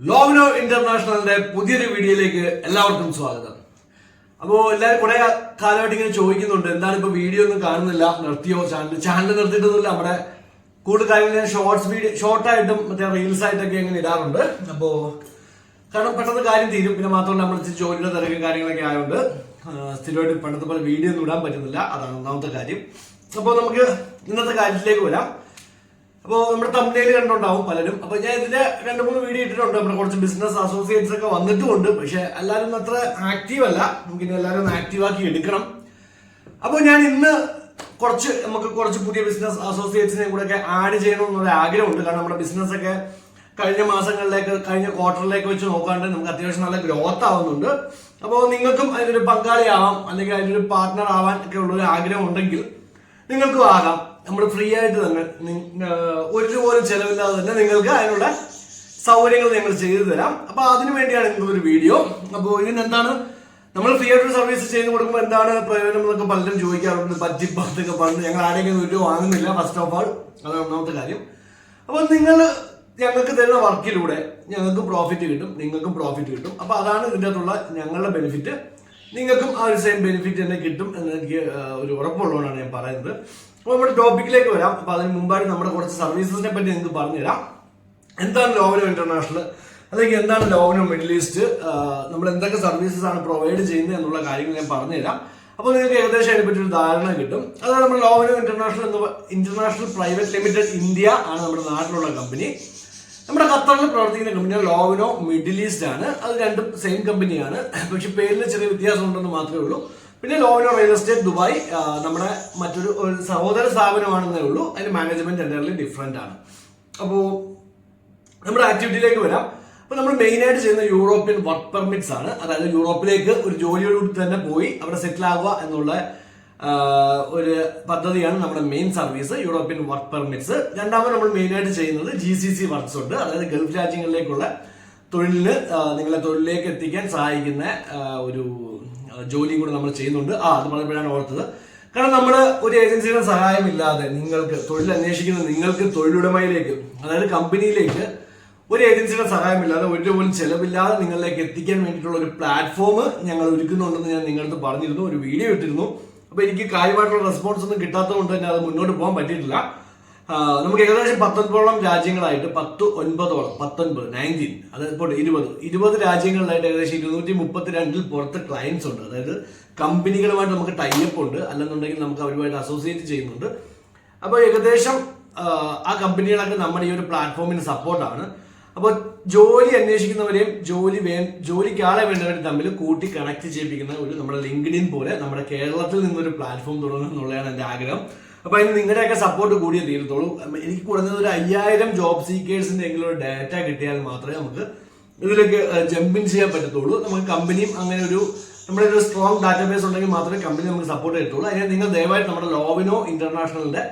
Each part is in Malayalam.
ലോവ്നോ ഇന്റർനാഷണലിന്റെ പുതിയൊരു വീഡിയോയിലേക്ക് എല്ലാവർക്കും സ്വാഗതം. അപ്പോൾ എല്ലാവരും കുറെ കാലമായിട്ട് ഇങ്ങനെ ചോദിക്കുന്നുണ്ട് എന്താണ് ഇപ്പൊ വീഡിയോ ഒന്നും കാണുന്നില്ല നിർത്തിയോ? ചാനൽ ചാനൽ നിർത്തിയിട്ടൊന്നുമില്ല നമ്മുടെ കൂടുതൽ കാര്യങ്ങൾ ഞാൻ ഷോർട്സ് വീഡിയോ ഷോർട്ടായിട്ടും മറ്റേ റീൽസ് ആയിട്ടൊക്കെ ഇങ്ങനെ ഇടാറുണ്ട്. അപ്പോ കാരണം പെട്ടെന്ന് കാര്യം തീരും. പിന്നെ മാത്രമല്ല നമ്മൾ ജോലിയുടെ തിരക്കും കാര്യങ്ങളൊക്കെ ആയതുകൊണ്ട് സ്ഥിരമായിട്ട് പണ്ടത്തെ പോലെ വീഡിയോ ഒന്നും ഇടാൻ പറ്റുന്നില്ല. അതാണ് ഒന്നാമത്തെ കാര്യം. അപ്പോൾ നമുക്ക് ഇന്നത്തെ കാര്യത്തിലേക്ക് വരാം. അപ്പോൾ നമ്മുടെ തമിഴിൽ കണ്ടുണ്ടാവും പലരും. അപ്പൊ ഞാൻ ഇതിന്റെ രണ്ട് മൂന്ന് വീഡിയോ ഇട്ടിട്ടുണ്ട്. നമ്മുടെ കുറച്ച് ബിസിനസ് അസോസിയേറ്റ്സ് ഒക്കെ വന്നിട്ടുമുണ്ട്. പക്ഷെ എല്ലാവരും അത്ര ആക്റ്റീവ് അല്ല. നമുക്ക് ഇനി എല്ലാവരും ഒന്ന് ആക്റ്റീവ് ആക്കി എടുക്കണം. അപ്പോൾ ഞാൻ ഇന്ന് കുറച്ച് നമുക്ക് കുറച്ച് പുതിയ ബിസിനസ് അസോസിയേറ്റ്സിനെ കൂടെ ഒക്കെ ആഡ് ചെയ്യണം എന്നുള്ള ആഗ്രഹമുണ്ട്. കാരണം നമ്മുടെ ബിസിനസ് ഒക്കെ കഴിഞ്ഞ മാസങ്ങളിലേക്ക് കഴിഞ്ഞ ക്വാർട്ടറിലേക്ക് വെച്ച് നോക്കാണ്ട് നമുക്ക് അത്യാവശ്യം നല്ല ഗ്രോത്ത് ആവുന്നുണ്ട്. അപ്പോൾ നിങ്ങൾക്കും അതിനൊരു പങ്കാളിയാവാം അല്ലെങ്കിൽ അതിനൊരു പാർട്ട്ണർ ആവാൻ ഒക്കെ ഉള്ളൊരു ആഗ്രഹം ഉണ്ടെങ്കിൽ നിങ്ങൾക്കും ആകാം. നമ്മൾ ഫ്രീ ആയിട്ട് തന്നെ നിങ്ങ- ഒരു പോലും ചെലവില്ലാതെ തന്നെ നിങ്ങൾക്ക് അതിനുള്ള സൗകര്യങ്ങൾ ഞങ്ങൾ ചെയ്തു തരാം. അപ്പൊ അതിനു വേണ്ടിയാണ് ഇന്നത്തെ ഒരു വീഡിയോ. അപ്പോൾ ഇതിന് എന്താണ് നമ്മൾ ഫ്രീ ആയിട്ട് സർവീസ് ചെയ്ത് കൊടുക്കുമ്പോൾ എന്താണ് പ്രയോജനം എന്നൊക്കെ പലരും ചോദിക്കാറുണ്ട്. പറ്റിപ്പത്തൊക്കെ പറഞ്ഞ് ഞങ്ങൾ ആരെങ്കിലും രൂപ വാങ്ങുന്നില്ല ഫസ്റ്റ് ഓഫ് ഓൾ അതാണ് ഒന്നാമത്തെ കാര്യം. അപ്പോൾ നിങ്ങൾ ഞങ്ങൾക്ക് തരുന്ന വർക്കിലൂടെ ഞങ്ങൾക്ക് പ്രോഫിറ്റ് കിട്ടും നിങ്ങൾക്കും പ്രോഫിറ്റ് കിട്ടും. അപ്പോൾ അതാണ് ഇതിന്റെ അകത്തുള്ള ഞങ്ങളുടെ ബെനിഫിറ്റ് നിങ്ങൾക്കും ആ ഒരു സെയിം ബെനിഫിറ്റ് തന്നെ കിട്ടും എന്ന് എനിക്ക് ഒരു ഉറപ്പുള്ളതുകൊണ്ടാണ് ഞാൻ പറയുന്നത്. അപ്പോൾ നമ്മുടെ ടോപ്പിക്കിലേക്ക് വരാം. അപ്പോൾ അതിന് മുമ്പായിട്ട് നമ്മുടെ കുറച്ച് സർവീസസിനെ പറ്റി നിങ്ങൾക്ക് പറഞ്ഞുതരാം. എന്താണ് ലോവനോ ഇന്റർനാഷണൽ അല്ലെങ്കിൽ എന്താണ് ലോവനോ മിഡിൽ ഈസ്റ്റ്? നമ്മൾ എന്തൊക്കെ സർവീസസ് ആണ് പ്രൊവൈഡ് ചെയ്യുന്നത് എന്നുള്ള കാര്യങ്ങൾ ഞാൻ പറഞ്ഞുതരാം. അപ്പോൾ നിങ്ങൾക്ക് ഏകദേശം അതിനെപ്പറ്റി ഒരു ധാരണ കിട്ടും. അതായത് നമ്മുടെ ലോവനോ ഇന്റർനാഷണൽ എന്ന് ഇന്റർനാഷണൽ പ്രൈവറ്റ് ലിമിറ്റഡ് ഇന്ത്യ ആണ് നമ്മുടെ നാട്ടിലുള്ള കമ്പനി. നമ്മുടെ ഖത്തറിൽ പ്രവർത്തിക്കുന്ന കമ്പനി ലോവനോ മിഡിൽ ഈസ്റ്റ് ആണ്. അത് രണ്ടും സെയിം കമ്പനിയാണ്. പക്ഷെ പേരിൽ ചെറിയ വ്യത്യാസം ഉണ്ടെന്ന് മാത്രമേ ഉള്ളൂ. പിന്നെ ലോവനോ റിയൽ എസ്റ്റേറ്റ് ദുബായ് നമ്മുടെ മറ്റൊരു സഹോദര സ്ഥാപനമാണെന്നേ ഉള്ളൂ. അതിന്റെ മാനേജ്മെന്റ് ജനറലി ഡിഫറെന്റ് ആണ്. അപ്പോൾ നമ്മുടെ ആക്ടിവിറ്റിയിലേക്ക് വരാം. അപ്പൊ നമ്മൾ മെയിൻ ആയിട്ട് ചെയ്യുന്ന യൂറോപ്യൻ വർക്ക് പെർമിറ്റ്സ് ആണ്. അതായത് യൂറോപ്പിലേക്ക് ഒരു ജോലിയോടുകൂടി തന്നെ പോയി അവിടെ സെറ്റിൽ ആവുക എന്നുള്ള ഒരു പദ്ധതിയാണ് നമ്മുടെ main service European work permits രണ്ടാമത് നമ്മൾ മെയിൻ ആയിട്ട് ചെയ്യുന്നത് ജി സി സി വർക്ക്സ് ഉണ്ട്. അതായത് ഗൾഫ് രാജ്യങ്ങളിലേക്കുള്ള തൊഴിലിന് നിങ്ങളെ തൊഴിലിലേക്ക് എത്തിക്കാൻ സഹായിക്കുന്ന ഒരു ജോലിയും കൂടെ നമ്മൾ ചെയ്യുന്നുണ്ട്. ആ അത് പറഞ്ഞപ്പോഴാണ് ഓർത്തത്. കാരണം നമ്മൾ ഒരു ഏജൻസിയുടെ സഹായമില്ലാതെ നിങ്ങൾക്ക് തൊഴിൽ അന്വേഷിക്കുന്ന നിങ്ങൾക്ക് തൊഴിലുടമയിലേക്ക് അതായത് കമ്പനിയിലേക്ക് ഒരു ഏജൻസിയുടെ സഹായമില്ലാതെ ഒരു പോലും ചെലവില്ലാതെ നിങ്ങളിലേക്ക് എത്തിക്കാൻ വേണ്ടിയിട്ടുള്ള ഒരു പ്ലാറ്റ്ഫോം ഞങ്ങൾ ഒരുക്കുന്നുണ്ടെന്ന് ഞാൻ നിങ്ങളടുത്ത് പറഞ്ഞിരുന്നു. ഒരു വീഡിയോ ഇട്ടിരുന്നു. അപ്പൊ എനിക്ക് കാര്യമായിട്ടുള്ള റെസ്പോൺസ് ഒന്നും കിട്ടാത്തത് കൊണ്ട് തന്നെ അത് മുന്നോട്ട് പോകാൻ പറ്റിയിട്ടില്ല. നമുക്ക് ഏകദേശം പത്തൊൻപതോളം രാജ്യങ്ങളായിട്ട് പത്ത് ഒൻപതോളം പത്തൊൻപത് നയന്റീൻ അതായത് ഇരുപത്. ഇരുപത് രാജ്യങ്ങളിലായിട്ട് ഏകദേശം ഇരുന്നൂറ്റി മുപ്പത്തിരണ്ടിൽ പുറത്ത് ക്ലയൻസ് ഉണ്ട്. അതായത് കമ്പനികളുമായിട്ട് നമുക്ക് ടൈപ്പ് ഉണ്ട്. അല്ലെന്നുണ്ടെങ്കിൽ നമുക്ക് അവരുമായിട്ട് അസോസിയേറ്റ് ചെയ്യുന്നുണ്ട്. അപ്പോൾ ഏകദേശം ആ, കമ്പനികളൊക്കെ നമ്മുടെ ഈ ഒരു പ്ലാറ്റ്ഫോമിന് സപ്പോർട്ടാണ് അപ്പോൾ ജോലി അന്വേഷിക്കുന്നവരെയും ജോലി വേ ജോലിക്ക് ആളെ വേണ്ടവരും തമ്മിൽ കൂട്ടി കണക്ട് ചെയ്യിപ്പിക്കുന്ന ഒരു നമ്മുടെ ലിങ്ക്ഡിൻ പോലെ നമ്മുടെ കേരളത്തിൽ നിന്നൊരു പ്ലാറ്റ്ഫോം തുടങ്ങുക എന്നുള്ളതാണ് എന്റെ ആഗ്രഹം. അപ്പൊ അതിന് നിങ്ങളുടെയൊക്കെ സപ്പോർട്ട് കൂടിയേ തീരത്തുള്ളൂ. എനിക്ക് കുറഞ്ഞത് ഒരു അയ്യായിരം ജോബ് സീക്കേഴ്സിന്റെ എങ്കിലും ഒരു ഡാറ്റ കിട്ടിയാൽ മാത്രമേ നമുക്ക് ഇതിലേക്ക് ജമ്പിൻ ചെയ്യാൻ പറ്റത്തുള്ളൂ. നമുക്ക് കമ്പനിയും അങ്ങനെ ഒരു നമ്മുടെ ഒരു സ്ട്രോങ് ഡാറ്റാബേസ് ഉണ്ടെങ്കിൽ മാത്രമേ കമ്പനി നമുക്ക് സപ്പോർട്ട് ചെയ്യത്തുള്ളൂ. അതിന് നിങ്ങൾ ദയവായിട്ട് നമ്മുടെ Lovlina ഇന്റർനാഷണലിന്റെ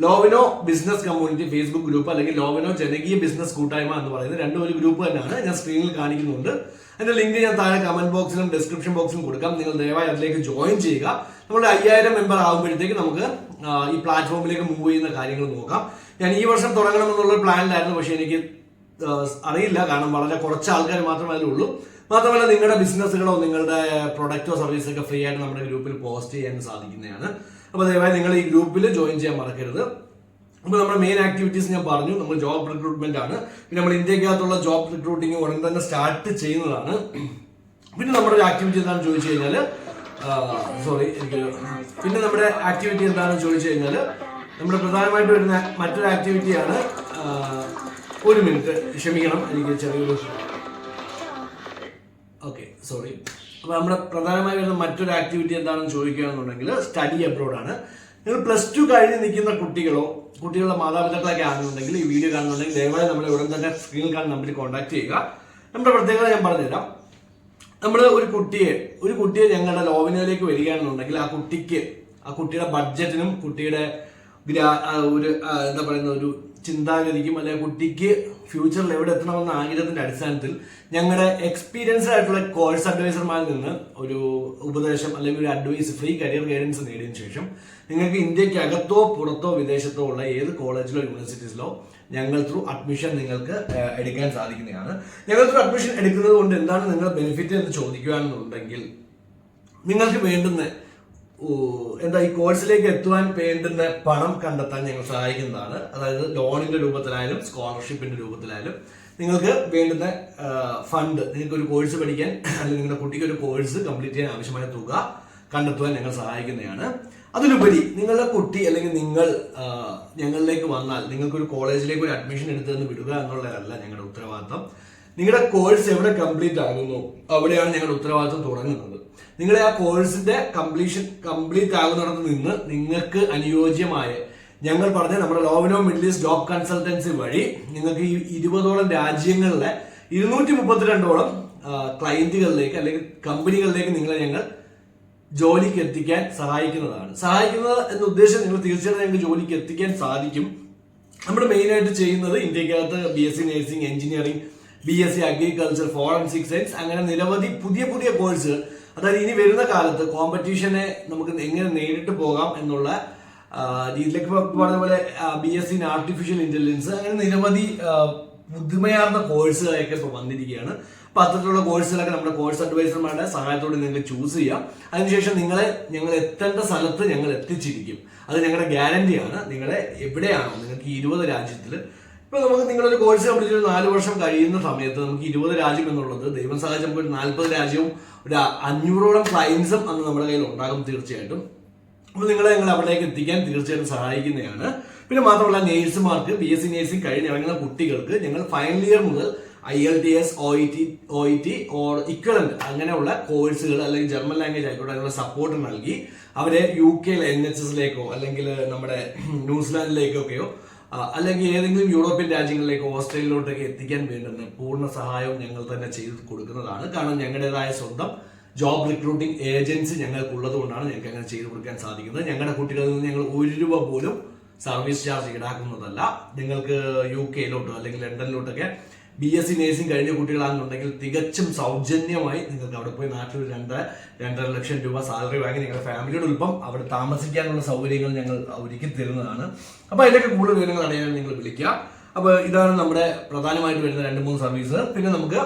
Lovino business community Facebook group അല്ലെങ്കിൽ ലോവിനോ ജനകീയ ബിസിനസ് കൂട്ടായ്മ എന്ന് പറയുന്നത് രണ്ടും ഒരു ഗ്രൂപ്പ് തന്നെയാണ്. ഞാൻ സ്ക്രീനിൽ കാണിക്കുന്നുണ്ട്. അതിന്റെ ലിങ്ക് ഞാൻ താഴെ കമന്റ് ബോക്സിലും ഡിസ്ക്രിപ്ഷൻ ബോക്സിലും കൊടുക്കാം. നിങ്ങൾ ദയവായി അതിലേക്ക് ജോയിൻ ചെയ്യുക. നമ്മുടെ അയ്യായിരം മെമ്പർ ആകുമ്പോഴത്തേക്ക് നമുക്ക് ഈ പ്ലാറ്റ്ഫോമിലേക്ക് മൂവ് ചെയ്യുന്ന കാര്യങ്ങൾ നോക്കാം. ഞാൻ ഈ വർഷം തുടങ്ങണമെന്നുള്ള പ്ലാനിലായിരുന്നു പക്ഷേ എനിക്ക് അറിയില്ല. കാരണം വളരെ കുറച്ച് ആൾക്കാർ മാത്രമേ അതിലുള്ളൂ. മാത്രമല്ല നിങ്ങളുടെ ബിസിനസ്സുകളോ നിങ്ങളുടെ പ്രൊഡക്റ്റോ സർവീസൊക്കെ ഫ്രീ ആയിട്ട് നമ്മുടെ ഗ്രൂപ്പിൽ പോസ്റ്റ് ചെയ്യാൻ സാധിക്കുന്നതാണ്. അപ്പോൾ ദയവായി നിങ്ങൾ ഈ ഗ്രൂപ്പിൽ ജോയിൻ ചെയ്യാൻ മറക്കരുത്. അപ്പോൾ നമ്മുടെ മെയിൻ ആക്ടിവിറ്റീസ് ഞാൻ പറഞ്ഞു. നമ്മൾ ജോബ് റിക്രൂട്ട്മെന്റ് ആണ്. പിന്നെ നമ്മൾ ഇന്ത്യക്കകത്തുള്ള ജോബ് റിക്രൂട്ടിംഗ് ഉടൻ തന്നെ സ്റ്റാർട്ട് ചെയ്യുന്നതാണ്. പിന്നെ നമ്മുടെ ഒരു ആക്ടിവിറ്റി എന്താണെന്ന് ചോദിച്ചു കഴിഞ്ഞാൽ സോറി എനിക്ക് പിന്നെ നമ്മുടെ ആക്ടിവിറ്റി എന്താണെന്ന് ചോദിച്ചു കഴിഞ്ഞാൽ നമ്മുടെ പ്രധാനമായിട്ട് വരുന്ന മറ്റൊരു ആക്ടിവിറ്റിയാണ് ഒരു മിനിറ്റ് ക്ഷമിക്കണം എനിക്ക് ചെറിയൊരു ഓക്കെ സോറി അപ്പോൾ നമ്മുടെ പ്രധാനമായി വരുന്ന മറ്റൊരു ആക്ടിവിറ്റി എന്താണെന്ന് ചോദിക്കുകയാണെന്നുണ്ടെങ്കിൽ സ്റ്റഡി അബ്രോഡ് ആണ്. നിങ്ങൾ പ്ലസ് ടു കഴിഞ്ഞ് നിൽക്കുന്ന കുട്ടികളോ കുട്ടികളുടെ മാതാപിതാക്കളൊക്കെ ആണെന്നുണ്ടെങ്കിൽ ഈ വീഡിയോ കാണുന്നുണ്ടെങ്കിൽ ദയവായി നമ്മൾ ഉടൻ തന്നെ സ്ക്രീനിൽ കാണുന്ന നമ്പറിൽ കോൺടാക്ട് ചെയ്യുക. നമ്മുടെ പ്രത്യേകത ഞാൻ പറഞ്ഞുതരാം. നമ്മൾ ഒരു കുട്ടിയെ ഒരു കുട്ടിയെ ഞങ്ങളുടെ ലോവിനയിലേക്ക് വരികയാണെന്നുണ്ടെങ്കിൽ ആ കുട്ടിക്ക് ആ കുട്ടിയുടെ ബഡ്ജറ്റിനും കുട്ടിയുടെ ഒരു എന്താ പറയുന്ന ഒരു ചിന്താഗതിക്കും അല്ലെങ്കിൽ കുട്ടിക്ക് ഫ്യൂച്ചറിൽ എവിടെ എത്തണമെന്ന ആഗ്രഹത്തിന്റെ അടിസ്ഥാനത്തിൽ ഞങ്ങളുടെ എക്സ്പീരിയൻസ്ഡ് ആയിട്ടുള്ള കോഴ്സ് അഡ്വൈസർമാരിൽ നിന്ന് ഒരു ഉപദേശം അല്ലെങ്കിൽ ഒരു അഡ്വൈസ് ഫ്രീ കരിയർ ഗൈഡൻസ് നേടിയതിനു ശേഷം നിങ്ങൾക്ക് ഇന്ത്യയ്ക്ക് അകത്തോ പുറത്തോ വിദേശത്തോ ഉള്ള ഏത് കോളേജിലോ യൂണിവേഴ്സിറ്റീസിലോ ഞങ്ങൾ ത്രൂ അഡ്മിഷൻ നിങ്ങൾക്ക് എടുക്കാൻ സാധിക്കുന്നതാണ്. ഞങ്ങൾ ത്രൂ അഡ്മിഷൻ എടുക്കുന്നത് കൊണ്ട് എന്താണ് നിങ്ങളുടെ ബെനിഫിറ്റ് എന്ന് ചോദിക്കുകയാണെന്നുണ്ടെങ്കിൽ നിങ്ങൾക്ക് വേണ്ടുന്ന എന്താ ഈ കോഴ്സിലേക്ക് എത്തുവാൻ വേണ്ടുന്ന പണം കണ്ടെത്താൻ ഞങ്ങൾ സഹായിക്കുന്നതാണ്. അതായത് ലോണിന്റെ രൂപത്തിലായാലും സ്കോളർഷിപ്പിന്റെ രൂപത്തിലായാലും നിങ്ങൾക്ക് വേണ്ടുന്ന ഫണ്ട് നിങ്ങൾക്ക് ഒരു കോഴ്സ് പഠിക്കാൻ അല്ലെങ്കിൽ നിങ്ങളുടെ കുട്ടിക്ക് ഒരു കോഴ്സ് കംപ്ലീറ്റ് ചെയ്യാൻ ആവശ്യമായ തുക കണ്ടെത്തുവാൻ ഞങ്ങൾ സഹായിക്കുന്നതാണ്. അതിലുപരി നിങ്ങളുടെ കുട്ടി അല്ലെങ്കിൽ നിങ്ങൾ ഞങ്ങളിലേക്ക് വന്നാൽ നിങ്ങൾക്ക് ഒരു കോളേജിലേക്ക് ഒരു അഡ്മിഷൻ എടുത്തെന്ന് വിടുക എന്നുള്ളതല്ല ഞങ്ങളുടെ ഉത്തരവാദിത്തം. നിങ്ങളുടെ കോഴ്സ് എവിടെ കംപ്ലീറ്റ് ആകുന്നു? അവിടെയാണ് ഞങ്ങൾ ഉത്തരവാദിത്വം തുടങ്ങുന്നത്. നിങ്ങളെ ആ കോഴ്സിന്റെ കംപ്ലീഷൻ കംപ്ലീറ്റ് ആകുന്നിടത്ത് നിന്ന് നിങ്ങൾക്ക് അനുയോജ്യമായ ഞങ്ങൾ പറഞ്ഞ നമ്മുടെ Lovino middle east job consultancy വഴി നിങ്ങൾക്ക് ഈ ഇരുപതോളം രാജ്യങ്ങളിലെ ഇരുന്നൂറ്റി മുപ്പത്തിരണ്ടോളം ക്ലയന്റുകളിലേക്ക് അല്ലെങ്കിൽ കമ്പനികളിലേക്ക് നിങ്ങളെ ഞങ്ങൾ ജോലിക്ക് എത്തിക്കാൻ സഹായിക്കുന്നതാണ്. സഹായിക്കുന്നത് എന്ന ഉദ്ദേശം നിങ്ങൾ തീർച്ചയായിട്ടും ഞങ്ങൾക്ക് ജോലിക്ക് എത്തിക്കാൻ സാധിക്കും. നമ്മൾ മെയിനായിട്ട് ചെയ്യുന്നത് ഇന്ത്യക്കകത്ത് B S C nursing engineering B S C agriculture forensic science അങ്ങനെ നിരവധി പുതിയ പുതിയ കോഴ്സുകൾ അതായത് ഇനി വരുന്ന കാലത്ത് കോമ്പറ്റീഷനെ നമുക്ക് എങ്ങനെ നേരിട്ട് പോകാം എന്നുള്ള രീതിയിലേക്ക് പറഞ്ഞ പോലെ B S C artificial intelligence അങ്ങനെ നിരവധി ബുദ്ധിമയാർന്ന കോഴ്സുകളൊക്കെ ഇപ്പൊ വന്നിരിക്കുകയാണ്. അപ്പൊ അത്തരത്തിലുള്ള കോഴ്സുകളൊക്കെ നമ്മുടെ കോഴ്സ് അഡ്വൈസർമാരുടെ സഹായത്തോടെ നിങ്ങൾക്ക് ചൂസ് ചെയ്യാം. അതിനുശേഷം നിങ്ങളെ ഞങ്ങൾ എത്തേണ്ട സ്ഥലത്ത് ഞങ്ങൾ എത്തിച്ചിരിക്കും. അത് ഞങ്ങളുടെ ഗ്യാരണ്ടിയാണ് നിങ്ങളെ എവിടെയാണോ നിങ്ങൾക്ക് ഇരുപത് രാജ്യത്തിൽ ഇപ്പൊ നമുക്ക് നിങ്ങളൊരു കോഴ്സ് കംപ്ലീറ്റ് ചെയ്ത് നാല് വർഷം കഴിയുന്ന സമയത്ത് നമുക്ക് ഇരുപത് രാജ്യം എന്നുള്ളത് ദൈവം സഹായിച്ച് നമുക്ക് ഒരു നാല്പത് രാജ്യവും ഒരു അഞ്ഞൂറോളം ക്ലയൻസും അന്ന് നമ്മുടെ കയ്യിൽ ഉണ്ടാകും തീർച്ചയായിട്ടും. അപ്പോൾ നിങ്ങളെ ഞങ്ങൾ അവിടേക്ക് എത്തിക്കാൻ തീർച്ചയായിട്ടും സഹായിക്കുന്നതാണ്. പിന്നെ മാത്രമല്ല നേഴ്സുമാർക്ക് ബി എസ് സി നേഴ്സിംഗ് കഴിഞ്ഞിറങ്ങുന്ന കുട്ടികൾക്ക് ഞങ്ങൾ ഫൈനൽ ഇയർ മുതൽ I L T S O E T O E T or equivalent അങ്ങനെയുള്ള കോഴ്സുകൾ അല്ലെങ്കിൽ ജർമ്മൻ ലാംഗ്വേജ് ആയിക്കോട്ടെ അതിനുള്ള സപ്പോർട്ട് നൽകി അവരെ യു കെയിൽ എൻ എച്ച് എസിലേക്കോ അല്ലെങ്കിൽ നമ്മുടെ ന്യൂസിലാൻഡിലേക്കൊക്കെയോ അല്ലെങ്കിൽ ഏതെങ്കിലും യൂറോപ്യൻ രാജ്യങ്ങളിലേക്ക് ഓസ്ട്രേലിയയിലോട്ടൊക്കെ എത്തിക്കാൻ വേണ്ടുന്ന പൂർണ സഹായവും ഞങ്ങൾ തന്നെ ചെയ്ത് കൊടുക്കുന്നതാണ്. കാരണം ഞങ്ങളുടേതായ സ്വന്തം ജോബ് റിക്രൂട്ടിംഗ് ഏജൻസി ഞങ്ങൾക്കുള്ളത് കൊണ്ടാണ് ഞങ്ങൾക്ക് അങ്ങനെ ചെയ്തു കൊടുക്കാൻ സാധിക്കുന്നത്. ഞങ്ങളുടെ കുട്ടികളിൽ നിന്ന് ഞങ്ങൾ ഒരു രൂപ പോലും സർവീസ് ചാർജ് ഈടാക്കുന്നതല്ല. നിങ്ങൾക്ക് യു കെയിലോട്ടോ അല്ലെങ്കിൽ ലണ്ടനിലോട്ടൊക്കെ ബി എസ് സി നേഴ്സിംഗ് കഴിഞ്ഞ കുട്ടികളാണെന്നുണ്ടെങ്കിൽ തികച്ചും സൗജന്യമായി നിങ്ങൾക്ക് അവിടെ പോയി നാട്ടിൽ ഒരു രണ്ടര ലക്ഷം രൂപ സാലറി വാങ്ങി നിങ്ങളുടെ ഫാമിലിയുടെ ഒപ്പം അവിടെ താമസിക്കാനുള്ള സൗകര്യങ്ങൾ ഞങ്ങൾ ഒരുക്കി തരുന്നതാണ്. അപ്പൊ അതിലൊക്കെ കൂടുതൽ വിവരങ്ങൾ അറിയാൻ നിങ്ങൾ വിളിക്കുക. അപ്പൊ ഇതാണ് നമ്മുടെ പ്രധാനമായിട്ട് വരുന്ന രണ്ട് മൂന്ന് സർവീസ് പിന്നെ നമുക്ക്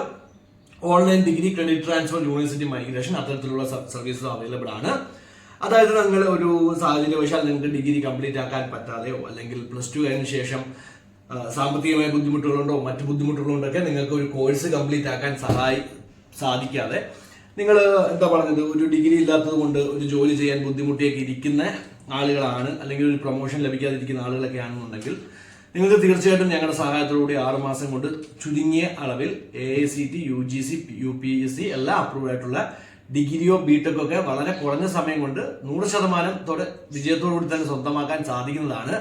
online degree credit transfer university migration അത്തരത്തിലുള്ള സർവീസസ് അവൈലബിൾ ആണ്. അതായത് നിങ്ങൾ ഒരു സാഹചര്യവശാൽ നിങ്ങൾക്ക് ഡിഗ്രി കംപ്ലീറ്റ് ആക്കാൻ പറ്റാതെയോ അല്ലെങ്കിൽ പ്ലസ് ടു കഴിഞ്ഞ ശേഷം സാമ്പത്തികമായ ബുദ്ധിമുട്ടുകളുണ്ടോ മറ്റ് ബുദ്ധിമുട്ടുകളുണ്ടോ ബുദ്ധിമുട്ടുകളുണ്ടൊക്കെ നിങ്ങൾക്ക് ഒരു കോഴ്സ് കംപ്ലീറ്റ് ആക്കാൻ സഹായി സാധിക്കാതെ നിങ്ങൾ എന്താ പറഞ്ഞത് ഒരു ഡിഗ്രി ഇല്ലാത്തത് കൊണ്ട് ഒരു ജോലി ചെയ്യാൻ ബുദ്ധിമുട്ടിയൊക്കെ ഇരിക്കുന്ന ആളുകളാണ് അല്ലെങ്കിൽ ഒരു പ്രൊമോഷൻ ലഭിക്കാതിരിക്കുന്ന ആളുകളൊക്കെ ആണെന്നുണ്ടെങ്കിൽ നിങ്ങൾക്ക് തീർച്ചയായിട്ടും ഞങ്ങളുടെ സഹായത്തോടുകൂടി ആറ് മാസം കൊണ്ട് ചുരുങ്ങിയ അളവിൽ A I C T U G C U P S C എല്ലാം അപ്രൂവ് ആയിട്ടുള്ള ഡിഗ്രിയോ ബിടെക് ഒക്കെ വളരെ കുറഞ്ഞ സമയം കൊണ്ട് നൂറ് ശതമാനത്തോടെ വിജയത്തോടുകൂടി തന്നെ സ്വന്തമാക്കാൻ സാധിക്കുന്നതാണ്.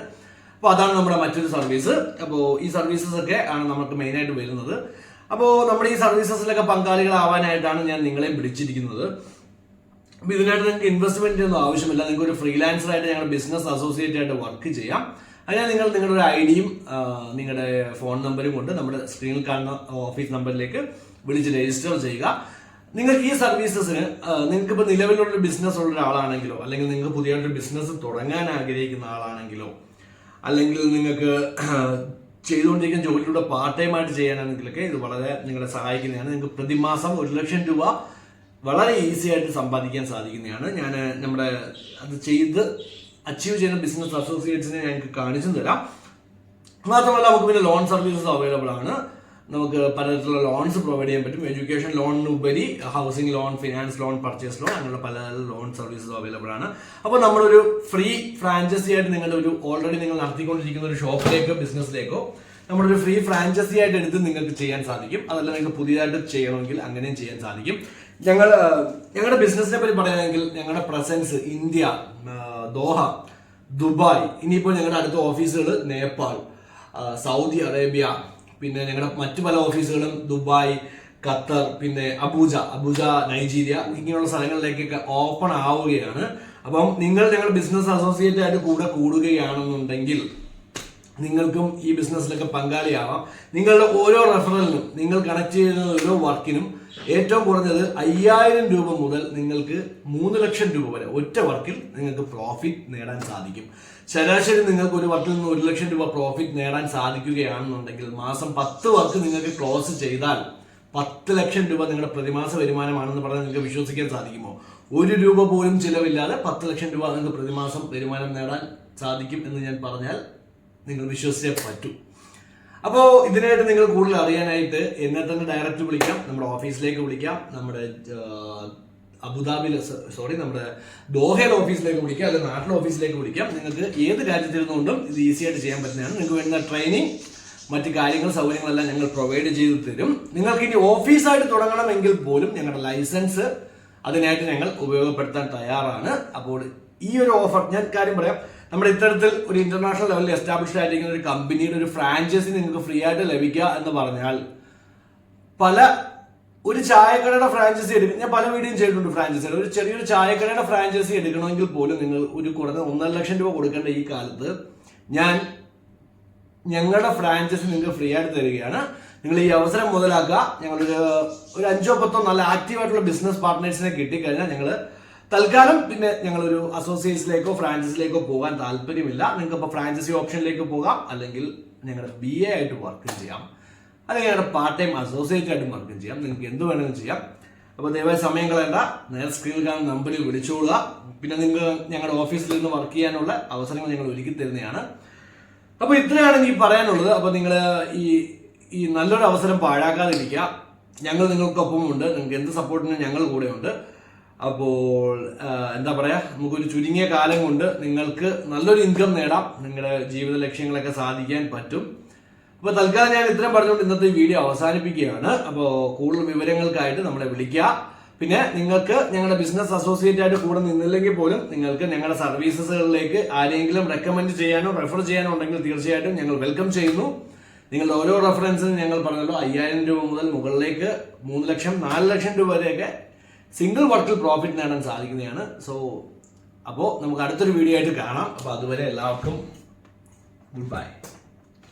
അപ്പോൾ അതാണ് നമ്മുടെ മറ്റൊരു സർവീസ് അപ്പോൾ ഈ സർവീസസ് ഒക്കെ ആണ് നമുക്ക് മെയിനായിട്ട് വരുന്നത്. അപ്പോൾ നമ്മുടെ ഈ സർവീസസിലൊക്കെ പങ്കാളികളാവാനായിട്ടാണ് ഞാൻ നിങ്ങളെ വിളിച്ചിരിക്കുന്നത്. അപ്പൊ ഇതിനായിട്ട് നിങ്ങൾക്ക് ഇൻവെസ്റ്റ്മെന്റ് ഒന്നും ആവശ്യമില്ല. നിങ്ങൾക്ക് ഒരു ഫ്രീലാൻസർ ആയിട്ട് ഞങ്ങളുടെ ബിസിനസ് അസോസിയേറ്റ് ആയിട്ട് വർക്ക് ചെയ്യാം. അതിനാൽ നിങ്ങൾ നിങ്ങളുടെ ഒരു ഐഡിയും നിങ്ങളുടെ ഫോൺ നമ്പറും കൊണ്ട് നമ്മുടെ സ്ക്രീനിൽ കാണുന്ന ഓഫീസ് നമ്പറിലേക്ക് വിളിച്ച് രജിസ്റ്റർ ചെയ്യുക. നിങ്ങൾക്ക് ഈ സർവീസസിന് നിങ്ങൾക്ക് ഇപ്പോൾ നിലവിലുള്ള ബിസിനസ് ഉള്ള ഒരാളാണെങ്കിലോ അല്ലെങ്കിൽ നിങ്ങൾക്ക് പുതിയൊരു ബിസിനസ് തുടങ്ങാൻ ആഗ്രഹിക്കുന്ന ആളാണെങ്കിലോ അല്ലെങ്കിൽ നിങ്ങൾക്ക് ചെയ്തുകൊണ്ടിരിക്കുന്ന ജോലിയുടെ പാർട്ട് ടൈം ആയിട്ട് ചെയ്യാനാണെങ്കിലൊക്കെ ഇത് വളരെ നിങ്ങളെ സഹായിക്കുന്നതാണ്. നിങ്ങൾക്ക് പ്രതിമാസം ഒരു ലക്ഷം രൂപ വളരെ ഈസി ആയിട്ട് സമ്പാദിക്കാൻ സാധിക്കുന്നതാണ്. ഞാൻ നമ്മുടെ അത് ചെയ്ത് അച്ചീവ് ചെയ്യുന്ന ബിസിനസ് അസോസിയേറ്റ്സിനെ ഞങ്ങൾക്ക് കാണിച്ചു തരാം. മാത്രമല്ല നമുക്ക് പിന്നെ ലോൺ സർവീസസ് അവൈലബിൾ ആണ്. നമുക്ക് പലതരത്തിലുള്ള ലോൺസ് പ്രൊവൈഡ് ചെയ്യാൻ പറ്റും. Education ലോണിനുപരി housing loan finance loan purchase loan അങ്ങനെയുള്ള പല ലോൺ സർവീസസ് അവൈലബിൾ ആണ്. അപ്പോൾ നമ്മളൊരു ഫ്രീ ഫ്രാഞ്ചൈസി ആയിട്ട് നിങ്ങളുടെ ഒരു ഓൾറെഡി നിങ്ങൾ നടത്തിക്കൊണ്ടിരിക്കുന്ന ഒരു ഷോപ്പിലേക്കോ ബിസിനസ്സിലേക്കോ നമ്മളൊരു ഫ്രീ ഫ്രാഞ്ചൈസി ആയിട്ട് എടുത്ത് നിങ്ങൾക്ക് ചെയ്യാൻ സാധിക്കും. അതല്ല നിങ്ങൾക്ക് പുതിയതായിട്ട് ചെയ്യണമെങ്കിൽ അങ്ങനെയും ചെയ്യാൻ സാധിക്കും. ഞങ്ങൾ ഞങ്ങളുടെ ബിസിനസിനെ പറ്റി പറയുകയാണെങ്കിൽ ഞങ്ങളുടെ പ്രസൻസ് ഇന്ത്യ ദോഹ ദുബായ് ഇനിയിപ്പോൾ ഞങ്ങളുടെ അടുത്ത ഓഫീസുകൾ നേപ്പാൾ സൗദി അറേബ്യ പിന്നെ ഞങ്ങളുടെ മറ്റു പല ഓഫീസുകളും ദുബായ് ഖത്തർ പിന്നെ അബൂജ അബൂജ നൈജീരിയ ഇങ്ങനെയുള്ള സ്ഥലങ്ങളിലേക്കൊക്കെ ഓപ്പൺ ആവുകയാണ്. അപ്പം നിങ്ങൾ ഞങ്ങൾ ബിസിനസ് അസോസിയേറ്റ് ആയിട്ട് കൂടെ കൂടുകയാണെന്നുണ്ടെങ്കിൽ നിങ്ങൾക്കും ഈ ബിസിനസ്സിലൊക്കെ പങ്കാളിയാവാം. നിങ്ങളുടെ ഓരോ റെഫറലിനും നിങ്ങൾ കണക്ട് ചെയ്യുന്ന ഓരോ വർക്കിനും ഏറ്റവും കുറഞ്ഞത് അയ്യായിരം രൂപ മുതൽ നിങ്ങൾക്ക് മൂന്ന് ലക്ഷം രൂപ വരെ ഒറ്റ വർക്കിൽ നിങ്ങൾക്ക് പ്രോഫിറ്റ് നേടാൻ സാധിക്കും. ശരാശരി നിങ്ങൾക്ക് ഒരു വർക്കിൽ നിന്ന് ഒരു ലക്ഷം രൂപ പ്രോഫിറ്റ് നേടാൻ സാധിക്കുകയാണെന്നുണ്ടെങ്കിൽ മാസം പത്ത് വർക്ക് നിങ്ങൾക്ക് ക്ലോസ് ചെയ്താൽ പത്ത് ലക്ഷം രൂപ നിങ്ങളുടെ പ്രതിമാസ വരുമാനമാണെന്ന് പറഞ്ഞാൽ നിങ്ങൾക്ക് വിശ്വസിക്കാൻ സാധിക്കുമോ? ഒരു രൂപ പോലും ചിലവില്ലാതെ പത്ത് ലക്ഷം രൂപ നിങ്ങൾക്ക് പ്രതിമാസം വരുമാനം നേടാൻ സാധിക്കും എന്ന് ഞാൻ പറഞ്ഞാൽ നിങ്ങൾ വിശ്വസിച്ചേ പറ്റൂ. അപ്പോൾ ഇതിനായിട്ട് നിങ്ങൾ കൂടുതൽ അറിയാനായിട്ട് എന്നെ തന്നെ ഡയറക്റ്റ് വിളിക്കാം നമ്മുടെ ഓഫീസിലേക്ക് വിളിക്കാം നമ്മുടെ അബുദാബി സോറി നമ്മുടെ ദോഹയിലെ ഓഫീസിലേക്ക് വിളിക്കാം അല്ലെങ്കിൽ നാട്ടിലെ ഓഫീസിലേക്ക് വിളിക്കാം. നിങ്ങൾക്ക് ഏത് രാജ്യത്തിരുന്നുകൊണ്ടും ഇത് ഈസി ആയിട്ട് ചെയ്യാൻ പറ്റുന്നതാണ്. നിങ്ങൾക്ക് വേണ്ട ട്രെയിനിങ് മറ്റു കാര്യങ്ങൾ സൗകര്യങ്ങളെല്ലാം ഞങ്ങൾ പ്രൊവൈഡ് ചെയ്തു തരും. നിങ്ങൾക്ക് ഇനി ഓഫീസായിട്ട് തുടങ്ങണമെങ്കിൽ പോലും ഞങ്ങളുടെ ലൈസൻസ് അതിനായിട്ട് ഞങ്ങൾ ഉപയോഗപ്പെടുത്താൻ തയ്യാറാണ്. അപ്പോൾ ഈ ഒരു ഓഫർ ഞാൻ കാര്യം പറയാം. നമ്മുടെ ഇത്തരത്തിൽ ഒരു ഇന്റർനാഷണൽ ലെവലിൽ എസ്റ്റാബ്ലിഷ് ആയിരിക്കുന്ന ഒരു കമ്പനിയുടെ ഒരു ഫ്രാഞ്ചൈസി നിങ്ങൾക്ക് ഫ്രീ ആയിട്ട് ലഭിക്കുക എന്ന് പറഞ്ഞാൽ പല ഒരു ചായക്കടയുടെ ഫ്രാഞ്ചൈസി എടുക്കും ഞാൻ പല വീഡിയോയും ചെയ്തിട്ടുണ്ട് ഫ്രാഞ്ചൈസി ഒരു ചെറിയൊരു ചായക്കടയുടെ ഫ്രാഞ്ചൈസി എടുക്കണമെങ്കിൽ പോലും നിങ്ങൾ ഒരു കുറഞ്ഞ ഒന്നര ലക്ഷം രൂപ കൊടുക്കേണ്ട ഈ കാലത്ത് ഞാൻ ഞങ്ങളുടെ ഫ്രാഞ്ചൈസി നിങ്ങൾക്ക് ഫ്രീ ആയിട്ട് തരികയാണ്. നിങ്ങൾ ഈ അവസരം മുതലാക്കുക. ഞങ്ങളൊരു ഒരു അഞ്ചോ പത്തോ നല്ല ആക്റ്റീവായിട്ടുള്ള ബിസിനസ് പാർട്ട്നേഴ്സിനെ കിട്ടിക്കഴിഞ്ഞാൽ ഞങ്ങൾ തൽക്കാലം പിന്നെ ഞങ്ങൾ ഒരു അസോസിയേറ്റ്സിലേക്കോ ഫ്രാഞ്ചൈസിലേക്കോ പോകാൻ താല്പര്യമില്ല. നിങ്ങൾക്ക് അപ്പോൾ ഫ്രാഞ്ചൈസി ഓപ്ഷനിലേക്ക് പോകാം. അല്ലെങ്കിൽ ഞങ്ങളുടെ ബി എ ആയിട്ട് വർക്ക് ചെയ്യാം. അല്ലെങ്കിൽ ഞങ്ങളുടെ പാർട്ട് ടൈം അസോസിയേറ്റ് ആയിട്ട് വർക്ക് ചെയ്യാം. നിങ്ങൾക്ക് എന്ത് വേണമെങ്കിലും ചെയ്യാം. അപ്പോൾ ദയവായി സമയം കളയണ്ട. നേരെ സ്ക്രീനിൽ കാണുന്ന നമ്പറിൽ വിളിച്ചോളുക. പിന്നെ നിങ്ങൾക്ക് ഞങ്ങളുടെ ഓഫീസിൽ നിന്ന് വർക്ക് ചെയ്യാനുള്ള അവസരങ്ങൾ ഞങ്ങൾ ഒരുക്കി തരുന്നതാണ്. അപ്പോൾ ഇത്രയാണ് എനിക്ക് പറയാനുള്ളത്. അപ്പോൾ നിങ്ങൾ ഈ ഈ നല്ലൊരു അവസരം പാഴാക്കാതിരിക്കുക. ഞങ്ങൾ നിങ്ങൾക്കൊപ്പമുണ്ട്. നിങ്ങൾക്ക് എന്ത് സപ്പോർട്ടിനും ഞങ്ങൾ കൂടെയുണ്ട്. അപ്പോൾ എന്താ പറയാ നമുക്കൊരു ചുരുങ്ങിയ കാലം കൊണ്ട് നിങ്ങൾക്ക് നല്ലൊരു ഇൻകം നേടാം. നിങ്ങളുടെ ജീവിത ലക്ഷ്യങ്ങളൊക്കെ സാധിക്കാൻ പറ്റും. അപ്പോൾ തൽക്കാലം ഞാൻ ഇത്രയും പറഞ്ഞുകൊണ്ട് ഇന്നത്തെ വീഡിയോ അവസാനിപ്പിക്കുകയാണ്. അപ്പോൾ കൂടുതൽ വിവരങ്ങൾക്കായിട്ട് നമ്മളെ വിളിക്കുക. പിന്നെ നിങ്ങൾക്ക് ഞങ്ങളുടെ ബിസിനസ് അസോസിയേറ്റ് ആയിട്ട് കൂടെ നിന്നില്ലെങ്കിൽ പോലും നിങ്ങൾക്ക് ഞങ്ങളുടെ സർവീസസുകളിലേക്ക് ആരെങ്കിലും റെക്കമെൻഡ് ചെയ്യാനോ റെഫർ ചെയ്യാനോ ഉണ്ടെങ്കിൽ തീർച്ചയായിട്ടും ഞങ്ങൾ വെൽക്കം ചെയ്യുന്നു. നിങ്ങളുടെ ഓരോ റെഫറൻസിനും ഞങ്ങൾ പറഞ്ഞല്ലോ അയ്യായിരം രൂപ മുതൽ മുകളിലേക്ക് മൂന്ന് ലക്ഷം നാല് ലക്ഷം രൂപ വരെയൊക്കെ സിംഗിൾ വർക്കിൽ പ്രോഫിറ്റ് നേടാൻ സാധിക്കുന്നതാണ്. സോ അപ്പോൾ നമുക്ക് അടുത്തൊരു വീഡിയോ ആയിട്ട് കാണാം. അപ്പോൾ അതുവരെ എല്ലാവർക്കും ഗുഡ് ബൈ